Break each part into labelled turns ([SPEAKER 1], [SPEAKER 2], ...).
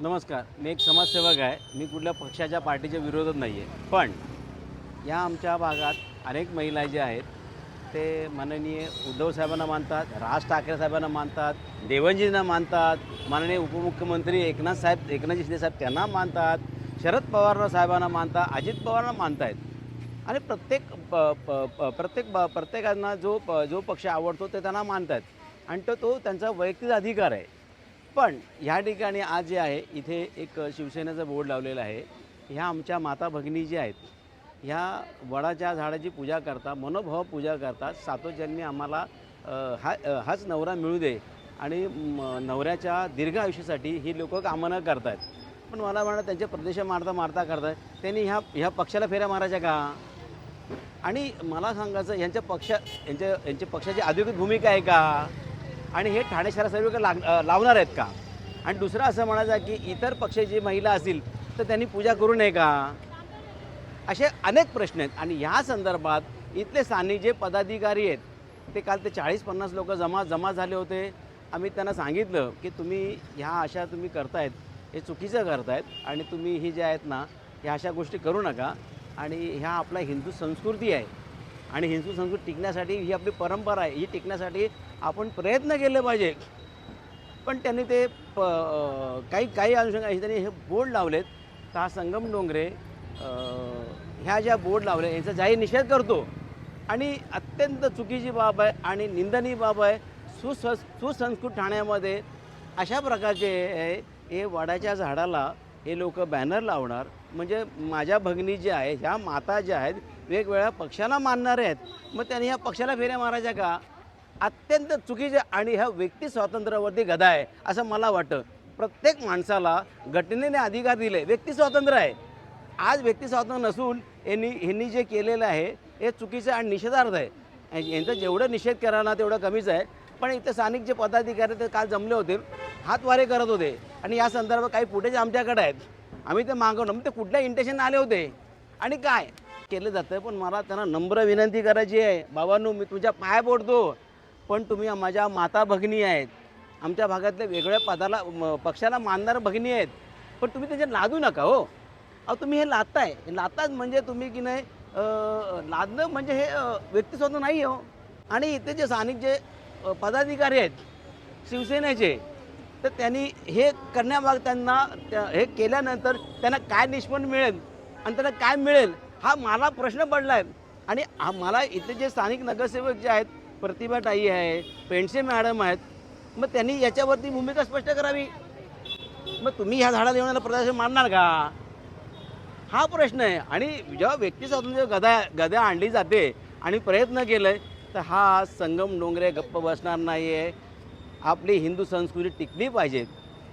[SPEAKER 1] नमस्कार मी एक समाजसेवक आहे. मी कुठल्या पक्षाच्या पार्टीच्या विरोधात नाही आहे पण या आमच्या भागात अनेक महिला ज्या आहेत ते माननीय उद्धव साहेबांना मानतात राज ठाकरे साहेबांना मानतात देवनजींना मानतात माननीय उपमुख्यमंत्री एकनाथ साहेब एकनाथ शिंदे साहेब त्यांना मानतात शरद पवार साहेबांना मानतात अजित पवारांना मानतायत. आणि प्रत्येक प प प्रत्येक ब प्रत्येकांना जो प जो पक्ष आवडतो ते त्यांना मानतात आणि तो तो त्यांचा वैयक्तिक अधिकार आहे. पण ह्या ठिकाणी आज जे आहे इथे एक शिवसेनेचा बोर्ड लावलेला आहे. ह्या आमच्या माता भगिनी ज्या आहेत ह्या वडाच्या झाडाची पूजा करता मनोभाव पूजा करतात सातोच्यांनी आम्हाला हा हाच नवरा मिळू दे आणि म, नवऱ्याच्या दीर्घ आयुष्यासाठी ही लोक कामना आहेत पण मला म्हणा त्यांचे प्रदेश मारता मारता करतात त्यांनी ह्या ह्या पक्षाला फेऱ्या मारायच्या का? आणि मला सांगायचं यांच्या पक्ष यांच्या यांच्या पक्षाची अधिकृत भूमिका आहे का? आणि हे ठाणे शहरासाठी लाग लावणार आहेत का? आणि दुसरं असं म्हणायचं की इतर पक्षाची महिला असतील तर त्यांनी पूजा करू नये का? असे अनेक प्रश्न आहेत. आणि ह्या संदर्भात इथले स्थानिक जे पदाधिकारी आहेत ते काल ते चाळीस पन्नास लोक जमा जमा झाले होते. आम्ही त्यांना सांगितलं की तुम्ही ह्या अशा तुम्ही करतायत हे चुकीचं करतायत आणि तुम्ही ही जे आहेत ना ह्या अशा गोष्टी करू नका. आणि ह्या आपला हिंदू संस्कृती आहे. आणि हिंदू संस्कृती टिकण्यासाठी ही आपली परंपरा आहे. ही टिकण्यासाठी आपण प्रयत्न केले पाहिजे. पण त्यांनी ते प काही काही अनुषंगाने त्यांनी हे बोर्ड लावलेत. तर हा संगम डोंगरे ह्या ज्या बोर्ड लावले यांचा जाहीर निषेध करतो. आणि अत्यंत चुकीची बाब आहे आणि निंदनीय बाब आहे. सुस सुसंस्कृत ठाण्यामध्ये अशा प्रकारचे आहे, हे वडाच्या झाडाला हे लोक बॅनर लावणार. म्हणजे माझ्या भगिनी ज्या आहेत ह्या माता ज्या आहेत वेगवेगळ्या पक्षाला मानणारे आहेत. मग त्यांनी ह्या पक्षाला फेऱ्या मारायच्या का? अत्यंत चुकीचे आणि ह्या व्यक्ती स्वातंत्र्यावरती गदा आहे असं मला वाटतं. प्रत्येक माणसाला घटनेने अधिकार दिले व्यक्ती स्वातंत्र्य आहे. आज व्यक्ती स्वातंत्र्य नसून यांनी ह्यांनी जे केलेलं आहे हे चुकीचं आणि निषेधार्थ आहे. यांचं जेवढं निषेध करा ना तेवढं कमीच आहे. पण इथं स्थानिक जे पदाधिकारी ते काल जमले होते हातवारे करत होते. आणि या संदर्भात काही फुटेज आमच्याकडे आहेत. आम्ही ते मागवलं मग ते कुठल्या इंटेशन आले होते? आणि काय? केलं जातं पण मला त्यांना नम्र विनंती करायची आहे. बाबांनो मी तुझ्या पाया पडतो. पण तुम्ही माझ्या माता भगिनी आहेत. आमच्या भागातल्या वेगळ्या पदाला म- पक्षाला मानणाऱ्या भगिनी आहेत. पण तुम्ही त्याच्यात लादू नका हो. अहो तुम्ही हे लादताय. लाताच लादताच म्हणजे तुम्ही की नाही लादणं म्हणजे हे अं, व्यक्तिस्वातंत्र्य नाही हो. आणि इथे जे स्थानिक जे पदाधिकारी आहेत शिवसेनेचे तर त्यांनी हे करण्यामाग त्यांना त्या- हे केल्यानंतर त्यांना काय निष्पन्न मिळेल आणि त्यांना काय मिळेल हा मला प्रश्न पडला आहे आणि मला इथे जे स्थानिक नगरसेवक जे आहेत प्रतिभा ताई आहे पेंडसे मॅडम आहेत मग त्यांनी याच्यावरती भूमिका स्पष्ट करावी? मग तुम्ही ह्या झाडाला येऊन प्रदर्शन मानणार का? हा प्रश्न आहे. आणि जेव्हा व्यक्ती जेव्हा गदा गदा आणली जाते आणि प्रयत्न केलं तर हा संगम डोंगरे गप्प बसणार नाही आहे आपली हिंदू संस्कृती टिकली पाहिजे.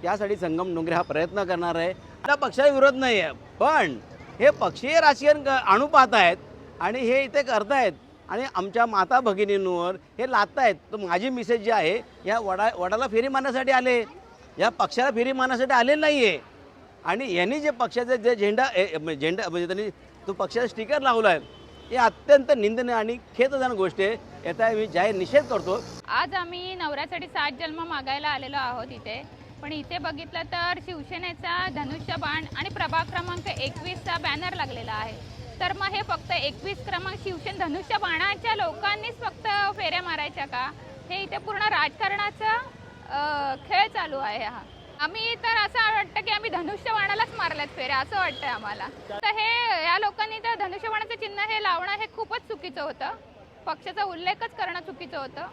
[SPEAKER 1] त्यासाठी संगम डोंगरे हा प्रयत्न करणार आहे. आता पक्षाला विरोध नाही आहे पण हे पक्षीय राजकारण क- आणू पाहत आहेत आणि हे इथे करतायत. आणि आमच्या माता भगिनींवर हे लादतायत. तर माझी मिसेज जी आहे या वडा वडाला फेरी मारण्यासाठी आले. या पक्षाला फेरी मारण्यासाठी आले नाही आहे आणि यांनी जे पक्षाचे जे झेंडा ए- झेंडा म्हणजे त्यांनी तो पक्षाचा स्टिकर लावला आहे हे अत्यंत निंदनीय आणि खेतजन गोष्ट आहे. याचा मी जाहीर निषेध करतो.
[SPEAKER 2] आज आम्ही नवऱ्यासाठी सात जन्म मागायला आलेलो आहोत इथे. पण इथे बघितलं तर शिवसेनेचा धनुष्यबाण आणि प्रभाग क्रमांक एकवीसचा बॅनर लागलेला आहे. तर मग हे फक्त एकवीस क्रमांक शिवशन धनुष्य बाणाच्या लोकांनीच फक्त फेऱ्या मारायच्या का? हे इथे पूर्ण राजकारणाचा खेळ चालू आहे हा. आम्ही तर असं वाटतं की आम्ही धनुष्यबाणालाच मारल्यात फेऱ्या असं वाटतंय आम्हाला. तर हे या लोकांनी तर धनुष्यबाणाचं चिन्ह हे लावणं हे खूपच चुकीचं होतं. पक्षाचा उल्लेखच करणं चुकीचं होतं.